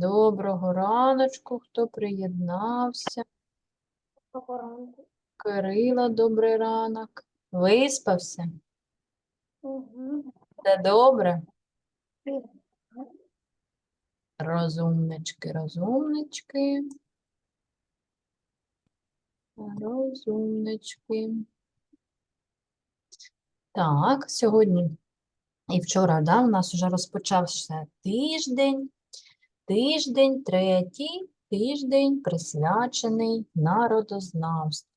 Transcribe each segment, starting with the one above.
Доброго раночку, хто приєднався. Кирила, добрий ранок. Виспався? Все добре? Розумнички, розумнички. Розумнички. Так, сьогодні і вчора, да, у нас вже розпочався тиждень. Тиждень, третій тиждень присвячений народознавству.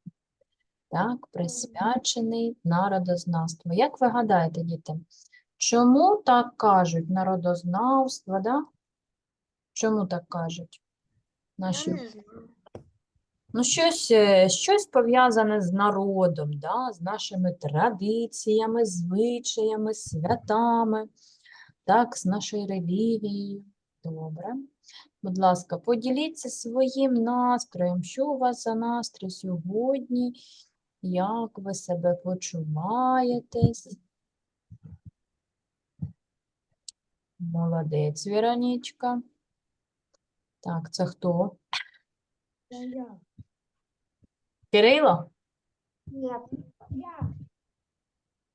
Так, присвячений народознавству. Як ви гадаєте, діти, чому так кажуть народознавство, да? Чому так кажуть? Наші Ну, щось, е, щось пов'язане з народом, да, з нашими традиціями, звичаями, святами, так, з нашою релігією. Добре. Будь ласка, поділіться своїм настроєм. Що у вас за настрій сьогодні? Як ви себе почуваєтесь? Молодець, Віронічка. Так, це хто? Я. Кирило? Нет.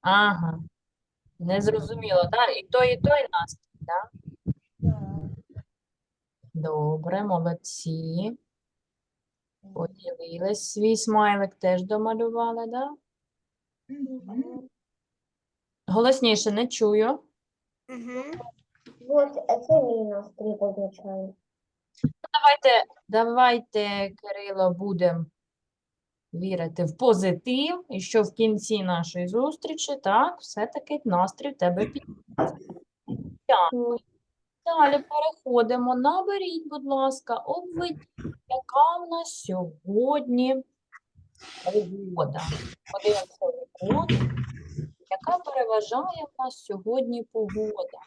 Ага. Не зрозуміло, так? І той, і той настрій, так? Добре, молодці. Поділились. Свій смайлик теж домалювали, так? Голосніше не чую. Вот это минус три позначаю. Давайте, давайте, Кирило, будемо вірити в позитив, і що в кінці нашої зустрічі, так, все-таки настрій в тебе підніметься. Дякую. Далі переходимо. Наберіть, будь ласка, обведіть, яка в нас сьогодні погода. Подивимося. Яка переважає в нас сьогодні погода?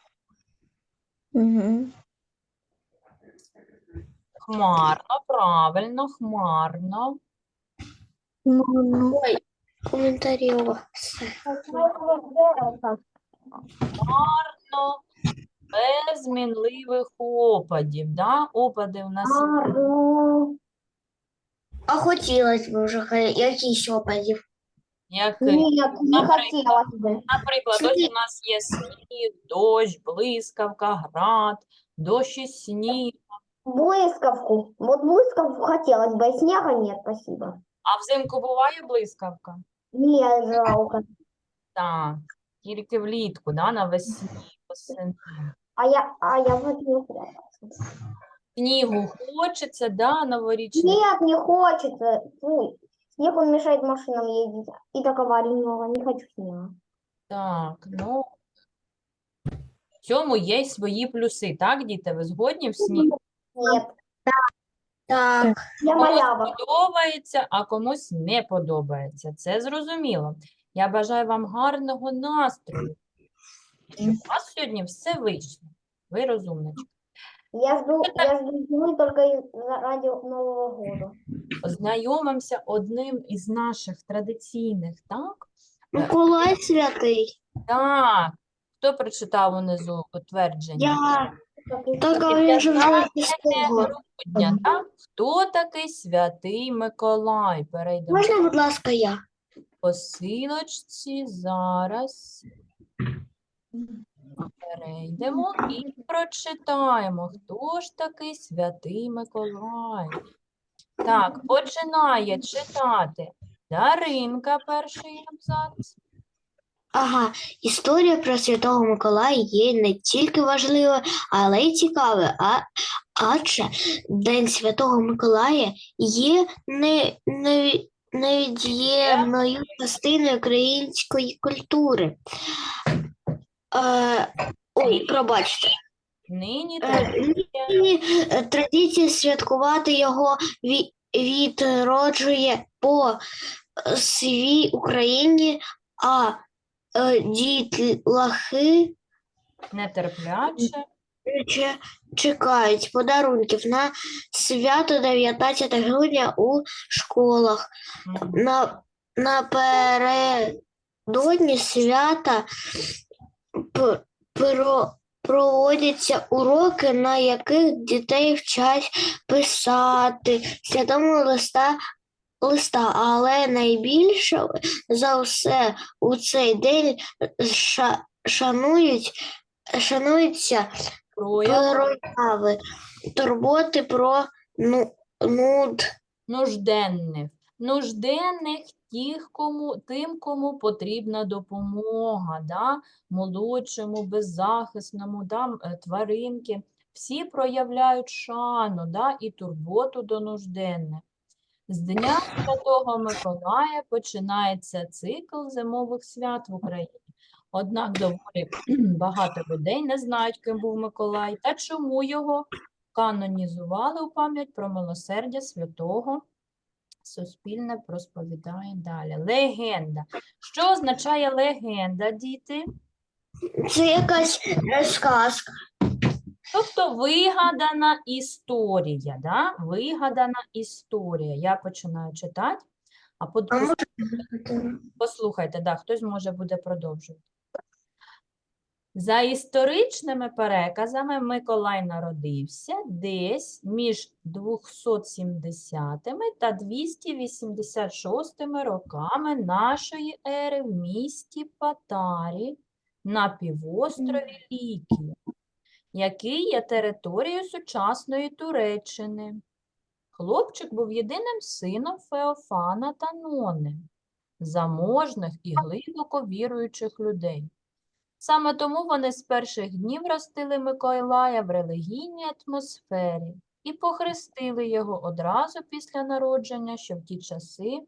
Хмарно, правильно, хмарно. Ой, коментарів. Гарно, без мінливих опадів. Да? Опади у нас А хотілося б вже хай- якісь опадів. як, Нет, не Например. хотелось бы. наприклад, ось у нас є сніг, дощ, блискавка, град, дощ і сніг. Блысковку. Вот блысковку хотелось бы, а снега нет, спасибо. А взимку буває блискавка? Нет, жалко. Так, тільки влітку, да, навесні, восени. А я, а я вот не. Снігу хочеться, да, новорічний. Нет, не хочется. Фу, снег он мешает машинам ездить. И так аварий не хочу снега. Так, ну, в цьому є й свої плюси, так, діти? Ви згодні в сніг? Нет, Так. я Комусь малява. подобається, а комусь не подобається. Це зрозуміло. Я бажаю вам гарного настрою, щоб у вас сьогодні все вийшло. Ви розумнички. Я жду, я жду зимы только из- ради Нового года. Ознайомимося одним із наших традиційних, так? Миколай святий. Так. Хто прочитав унизу утвердження? Я. Так, він же вже 15 писав. грудня, так? Хто такий святий Миколай? Перейдемо Можна, будь ласка, я? по силочці зараз. Перейдемо і прочитаємо, хто ж такий святий Миколай. Так, починає читати Даринка, перший абзац. Ага, історія про Святого Миколая є не тільки важливою, але й цікавою. А, адже День Святого Миколая є не, не, невід'ємною частиною української культури. Е, ой, пробачте. Нині Е, традиція нині, е, Традиція святкувати його ві- відроджує по е, всій Україні, а е, дітлахи нетерпляче. Че- чекають подарунків на свято 19 грудня у школах. Мгм. На, напередодні свята проводяться уроки, на яких дітей вчать писати святому листа, листа, але найбільше за все у цей день ша, шанують, шануються Прояв прояви турботи про ну, нуд. нужденних. Нужденних тих, кому, тим, кому потрібна допомога, да? молодшому, беззахисному, да? е, тваринки. Всі проявляють шану да? і турботу до нужденних. З Дня Святого Миколая починається цикл зимових свят в Україні. Однак доволі багато людей не знають, ким був Миколай та чому його канонізували у пам'ять про милосердя святого. Суспільне розповідає далі. Легенда. Що означає легенда, діти? Це якась сказка. Тобто вигадана історія, да? Вигадана історія. Я починаю читати, а под- А послухайте, да, хтось може буде продовжувати. За історичними переказами, Миколай народився десь між 270 та 286 роками нашої ери в місті Патарі на півострові Лікія, який є територією сучасної Туреччини. Хлопчик був єдиним сином Феофана та Нони, заможних і глибоко віруючих людей. Саме тому вони з перших днів ростили Миколая в релігійній атмосфері і похрестили його одразу після народження, що в ті часи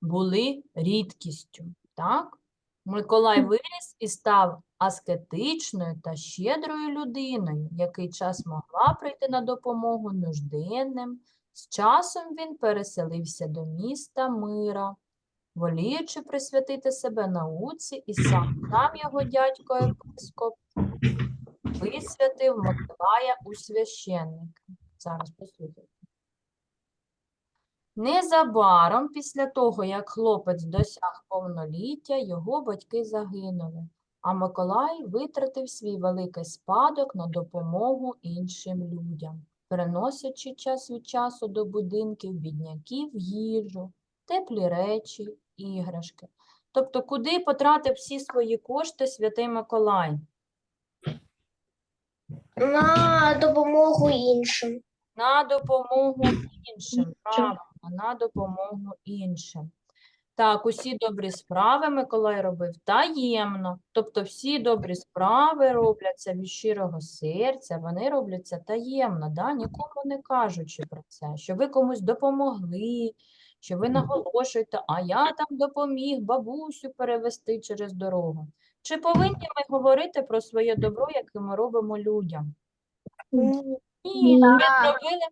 були рідкістю. Так? Миколай виріс і став аскетичною та щедрою людиною, який час могла прийти на допомогу нужденним. З часом він переселився до міста Мира, воліючи присвятити себе науці, і сам сам його дядько епископ висвятив Миколая у священника. Зараз послухайте. Незабаром після того, як хлопець досяг повноліття, його батьки загинули, а Миколай витратив свій великий спадок на допомогу іншим людям, переносячи час від часу до будинків бідняків їжу, теплі речі, іграшки. Тобто, куди потратив всі свої кошти святий Миколай? на допомогу іншим. На допомогу іншим, правильно, на допомогу іншим. Так, усі добрі справи Миколай робив таємно. Тобто всі добрі справи робляться від щирого серця, вони робляться таємно, да? нікому не кажучи про це, що ви комусь допомогли, що ви наголошуєте, а я там допоміг бабусю перевести через дорогу. Чи повинні ми говорити про своє добро, яке ми робимо людям? Ні, Ні. ви зробили.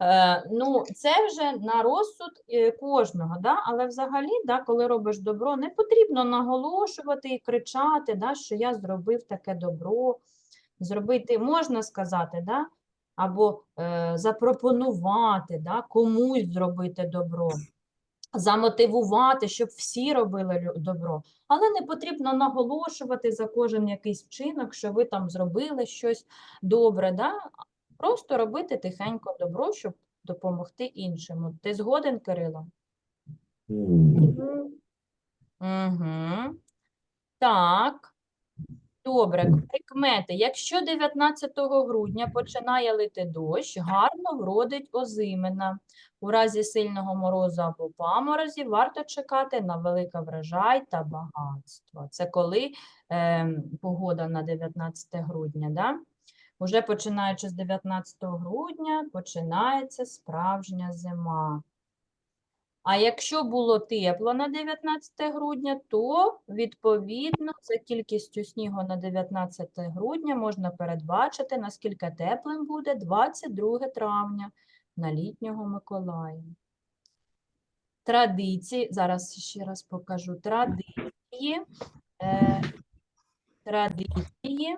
Е, ну, це вже на розсуд е, кожного, да? але взагалі, да, коли робиш добро, не потрібно наголошувати і кричати, да, що я зробив таке добро. Зробити можна сказати, да? Або е, запропонувати да, комусь зробити добро, замотивувати, щоб всі робили добро. Але не потрібно наголошувати за кожен якийсь вчинок, що ви там зробили щось добре. Да? Просто робити тихенько добро, щоб допомогти іншому. Ти згоден, Кирило? Угу. Так. Добре, прикмети. Якщо 19 грудня починає лити дощ, гарно вродить озимина. У разі сильного морозу або паморозі варто чекати на великий врожай та багатство. Це коли ем, погода на 19 грудня, да? Уже починаючи з 19 грудня, починається справжня зима. А якщо було тепло на 19 грудня, то відповідно за кількістю снігу на 19 грудня можна передбачити, наскільки теплим буде 22 травня на літнього Миколая. Традиції, зараз ще раз покажу традиції. Е, традиції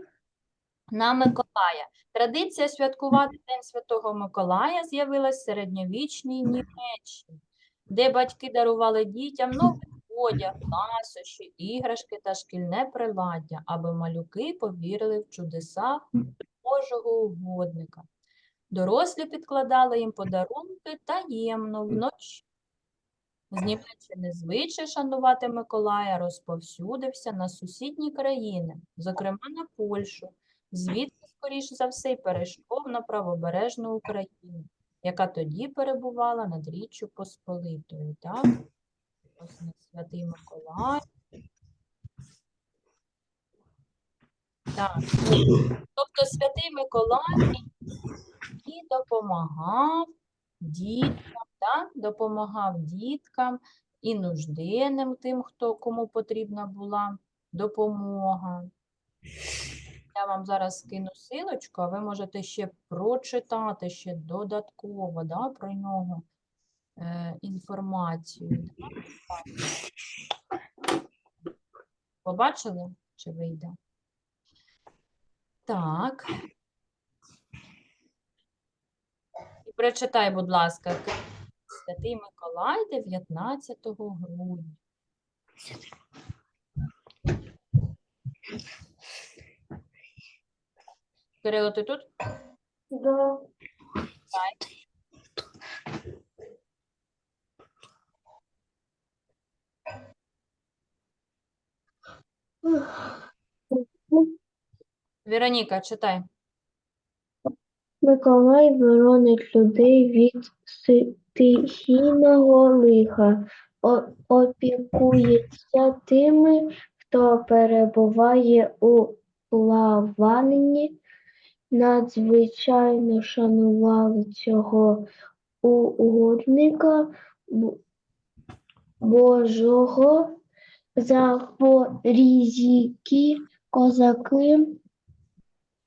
на Миколая. Традиція святкувати День Святого Миколая з'явилась в середньовічній Німеччині, де батьки дарували дітям новий одяг, ласощі, іграшки та шкільне приладдя, аби малюки повірили в чудеса Божого угодника. Дорослі підкладали їм подарунки таємно вночі. З Німеччини звичай шанувати Миколая розповсюдився на сусідні країни, зокрема на Польщу, звідки, скоріш за все, перейшов на правобережну Україну, яка тоді перебувала над Річчю Посполитою. Так? Ось Святий Миколай. Так. Тобто Святий Миколай і допомагав діткам, да? допомагав діткам і нужденним тим, хто, кому потрібна була допомога. Я вам зараз скину силочку, а ви можете ще прочитати ще додатково да, про нього е, інформацію. Побачили, чи вийде? Так. І прочитай, будь ласка, Святий Миколай 19 грудня. Кирило, ти тут? Да. Вероніка, читай. Миколай боронить людей від стихійного лиха, о- опікується тими, хто перебуває у плаванні, надзвичайно шанував цього угодника Божого, запорізькі козаки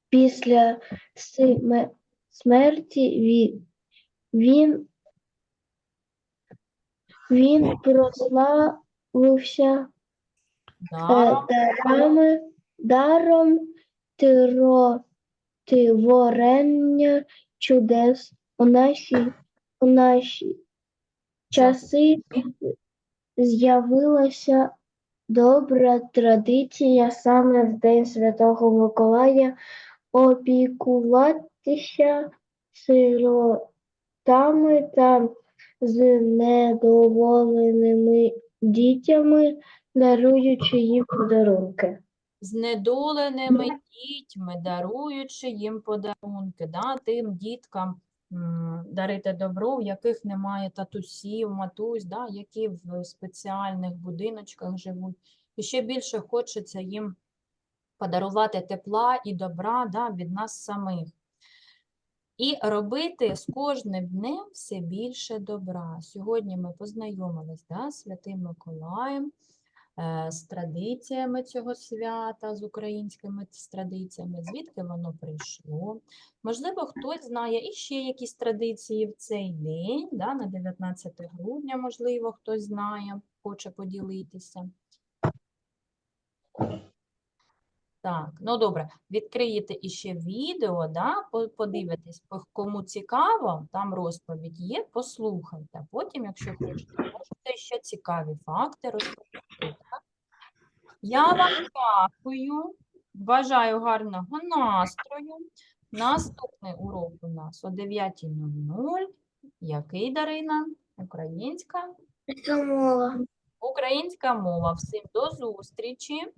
після смерті він, він, він прославився Да. дарами, даром тиро, творення чудес у наші, у наші часи з'явилася добра традиція саме в День Святого Миколая опікуватися сиротами та з недоволеними дітями, даруючи їм подарунки. Знедоленими дітьми, даруючи їм подарунки, да, тим діткам дарити добро, у яких немає татусів, матусь, да, які в спеціальних будиночках живуть. І ще більше хочеться їм подарувати тепла і добра да, від нас самих. І робити з кожним днем все більше добра. Сьогодні ми познайомились да, з Святим Миколаєм, з традиціями цього свята, з українськими традиціями, звідки воно прийшло. Можливо, хтось знає і ще якісь традиції в цей день, да, на 19 грудня, можливо, хтось знає, хоче поділитися. Так, ну добре, відкриєте іще відео, да, подивитесь, кому цікаво, там розповідь є, послухайте. Потім, якщо хочете, можете ще цікаві факти розповісти. Я вам дякую, бажаю гарного настрою. Наступний урок у нас о 9.00. Який, Дарина? Українська? мова. Українська мова. Всім до зустрічі.